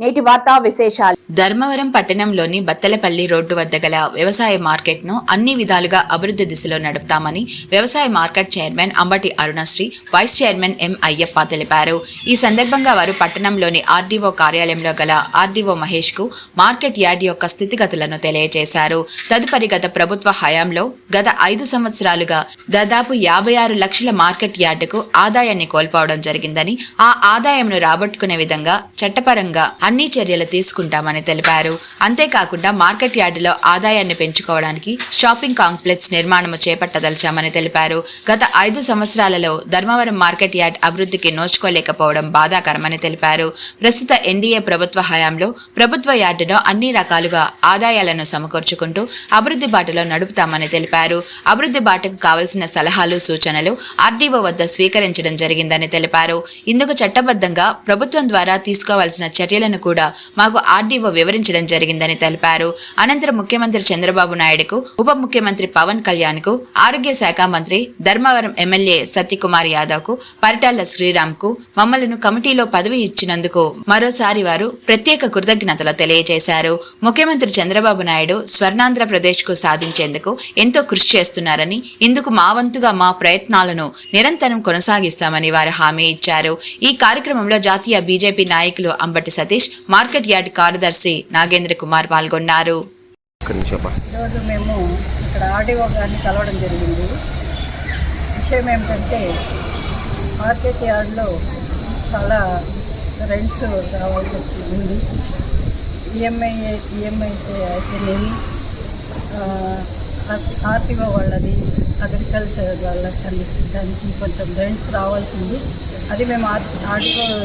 నేటి వార్తా విశేషాలు. ధర్మవరం పట్టణంలోని బత్తలపల్లి రోడ్డు వద్ద గల వ్యవసాయ మార్కెట్ను అన్ని విధాలుగా అభివృద్ధి దిశలో నడుపుతామని వ్యవసాయ market chairman Ambati Arunasri vice chairman M Ayyappa తెలిపారు. ఈ సందర్భంగా వారు పట్టణంలోని ఆర్డీఓ కార్యాలయంలో గల ఆర్డీఓ మహేష్కు మార్కెట్ యార్డ్ యొక్క స్థితిగతులను తెలియజేశారు. తదుపరి గత ప్రభుత్వ హయాంలో గత ఐదు సంవత్సరాలుగా దాదాపు యాభై ఆరు లక్షల మార్కెట్ యార్డుకు ఆదాయాన్ని కోల్పోవడం జరిగిందని ఆ ఆదాయంను రాబట్టుకునే విధంగా చట్టపరంగా అన్ని చర్యలు తీసుకుంటామని తెలిపారు. అంతేకాకుండా మార్కెట్ యార్డులో ఆదాయాన్ని పెంచుకోవడానికి షాపింగ్ కాంప్లెక్స్ నిర్మాణము చేపట్టదలిచామని తెలిపారు. గత ఐదు సంవత్సరాలలో ధర్మవరం మార్కెట్ యార్డ్ అభివృద్ధికి నోచుకోలేకపోవడం బాధాకరమని తెలిపారు. ప్రస్తుత ఎన్డీఏ ప్రభుత్వ హయాంలో ప్రభుత్వ యార్డులో అన్ని రకాలుగా ఆదాయాలను సమకూర్చుకుంటూ అభివృద్ధి బాటలో నడుపుతామని తెలిపారు. అభివృద్ధి బాటకు కావలసిన సలహాలు సూచనలు ఆర్డీఓ వద్ద స్వీకరించడం జరిగిందని తెలిపారు. ఇందుకు చట్టబద్ధంగా ప్రభుత్వం ద్వారా తీసుకోవాల్సిన చర్యలను కూడా మాకు ఆర్డీఓ వివరించడం జరిగిందని తెలిపారు. అనంతరం ముఖ్యమంత్రి చంద్రబాబు నాయుడుకు ఉప ముఖ్యమంత్రి పవన్ కళ్యాణ్కు ఆరోగ్య శాఖ మంత్రి ధర్మవరం ఎమ్మెల్యే సత్యకుమార్ యాదవ్కు పరిటాళ్ళ శ్రీరామ్కు మమ్మలను కమిటీలో పదవి ఇచ్చినందుకు మరోసారి వారు ప్రత్యేక కృతజ్ఞతలు తెలియజేశారు. ముఖ్యమంత్రి చంద్రబాబు నాయుడు స్వర్ణాంధ్రప్రదేశ్కు సాధించేందుకు ఎంతో కృషి చేస్తున్నారని ఇందుకు మా వంతుగా మా ప్రయత్నాలను నిరంతరం కొనసాగిస్తామని వారు హామీ ఇచ్చారు. ఈ కార్యక్రమంలో జాతీయ బీజేపీ నాయకులు అంబటి సతీష్ మార్కెట్ యార్డ్ కార్యదర్శి నాగేంద్ర కుమార్ పాల్గొన్నారు. ఈరోజు మేము ఇక్కడ ఆర్డీఓ గారిని కలవడం జరిగింది. విషయం ఏమిటంటే మార్కెట్ యార్డ్లో చాలా రెంట్స్ రావాల్సి ఉంది ఈఎంఐ ఈఎంఐ అయితేనేమి ఆర్టీఓ వాళ్ళది అగ్రికల్చర్ వాళ్ళకి దానికి కొంచెం రెంట్స్ రావాల్సింది. అది మేము ఆర్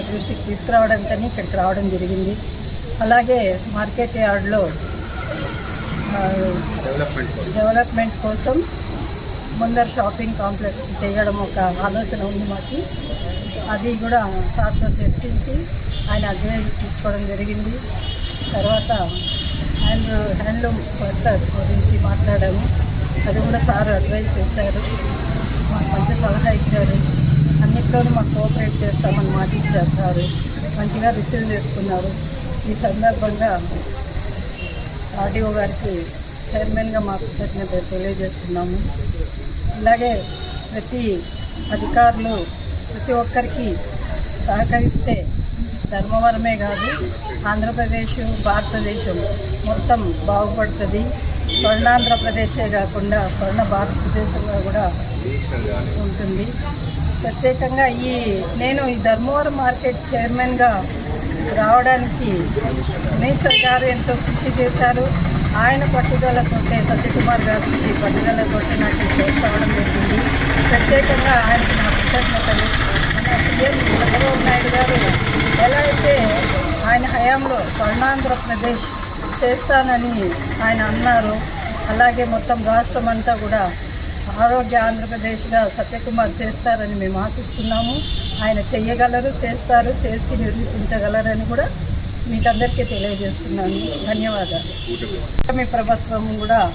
దృష్టికి తీసుకురావడానికని ఇక్కడికి రావడం జరిగింది. అలాగే మార్కెట్ యార్డ్లో డెవలప్మెంట్ కోసం ముందర షాపింగ్ కాంప్లెక్స్ చేయడం ఒక ఆలోచన ఉంది మాకు. అది కూడా సార్తో చర్చించి ఆయన అడ్వైజ్ తీసుకోవడం జరిగింది. తర్వాత హ్యాండ్ హ్యాండ్లూమ్ వర్కర్ గురించి మాట్లాడాము. అది కూడా సార్ అడ్వైజ్ చేశారు. మంచి సలహా ఇచ్చారు. అన్నిట్లోనూ మాకు కోఆపరేట్ చేస్తామని మాట ఇచ్చారు సార్ మంచిగా రిసీవ్ చేసుకున్నారు ఈ సందర్భంగా ఆర్డీఓ గారికి చైర్మన్గా మాకు కృతజ్ఞత తెలియజేస్తున్నాము. అలాగే ప్రతి అధికారులు ప్రతి ఒక్కరికి సహకరిస్తే ధర్మవరమే కాదు ఆంధ్రప్రదేశ్ భారతదేశం మొత్తం బాగుపడుతుంది. స్వర్ణాంధ్రప్రదేశే కాకుండా స్వర్ణ భారతదేశంగా కూడా ప్రత్యేకంగా ఈ నేను ఈ ధర్మవరం మార్కెట్ చైర్మన్గా రావడానికి మినిస్టర్ గారు ఎంతో కృషి చేశారు. ఆయన పట్టుదలతోటే సత్యకుమార్ గారికి పట్టుదలతోటే నాకు ఈ జరిగింది. ప్రత్యేకంగా ఆయనకి నా కృతజ్ఞతలు. మన సీఎం చంద్రబాబు నాయుడు గారు ఎలా అయితే ఆయన హయాంలో స్వర్ణాంధ్రప్రదేశ్ చేస్తానని ఆయన అన్నారు అలాగే మొత్తం రాష్ట్రం అంతా కూడా ఆరోగ్య ఆంధ్రప్రదేశ్గా సత్యకుమార్ చేస్తారని మేము ఆశిస్తున్నాము. ఆయన చెయ్యగలరు చేస్తారు చేసి నిర్మించగలరని కూడా మీకందరికీ తెలియజేస్తున్నాను. ధన్యవాదాలు. కూటమి ప్రభుత్వం కూడా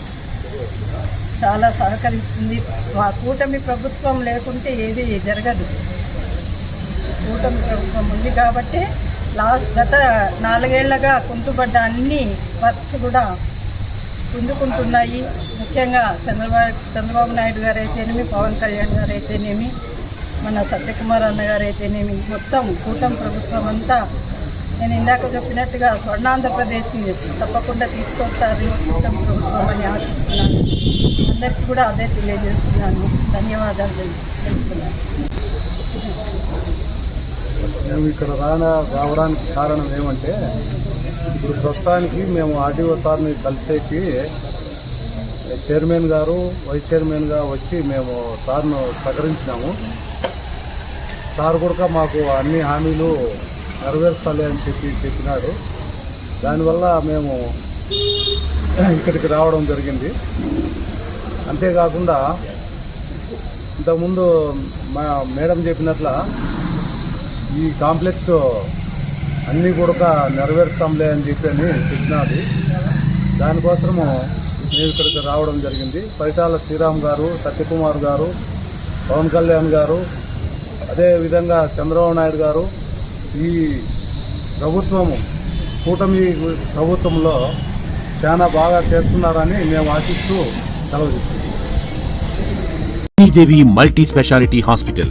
చాలా సహకరిస్తుంది. మా కూటమి ప్రభుత్వం లేకుంటే ఏది జరగదు. కూటమి ప్రభుత్వం ఉంది కాబట్టి లాస్ట్ గత నాలుగేళ్ళగా కుంటుపడ్డ అన్ని వర్క్స్ కూడా పుంజుకుంటున్నాయి. ముఖ్యంగా చంద్రబాబు చంద్రబాబు నాయుడు గారు అయితేనేమి పవన్ కళ్యాణ్ గారు అయితేనేమి మన సత్యకుమార్ అన్న గారు అయితేనేమి మొత్తం కూటమి ప్రభుత్వం అంతా నేను ఇందాక చెప్పినట్టుగా స్వర్ణాంధ్రప్రదేశ్ని తప్పకుండా తీసుకొస్తారు కూటమి ప్రభుత్వం అని ఆశిస్తున్నాను. అందరికీ కూడా అదే తెలియజేస్తున్నాను. ధన్యవాదాలు తెలుపుతున్నాను. మేము ఇక్కడ రావడానికి కారణం ఏమంటే ప్రస్తుతానికి మేము ఆర్డీఓ సార్ని కలిసేసి చైర్మన్ గారు వైస్ చైర్మన్గా వచ్చి మేము సార్ను సహకరించినాము. సార్ కూడా మాకు అన్ని హామీలు నెరవేర్చాలి అని చెప్పి చెప్పినాడు. దానివల్ల మేము ఇక్కడికి రావడం జరిగింది. అంతేకాకుండా ఇంతకుముందు మా మేడం చెప్పినట్ల ఈ కాంప్లెక్స్ అన్నీ కూడా నెరవేరుస్తాంలే అని చెప్పి అని చెప్పినది. దానికోసము మేము ఇక్కడికి రావడం జరిగింది. పరిటాల శ్రీరామ్ గారు సత్యకుమార్ గారు పవన్ కళ్యాణ్ గారు అదేవిధంగా చంద్రబాబు నాయుడు గారు ఈ ప్రభుత్వము కూటమి ప్రభుత్వంలో చాలా బాగా చేస్తున్నారని మేము ఆశిస్తూ సెలవు తీసుకుంటున్నాం మల్టీ స్పెషాలిటీ హాస్పిటల్.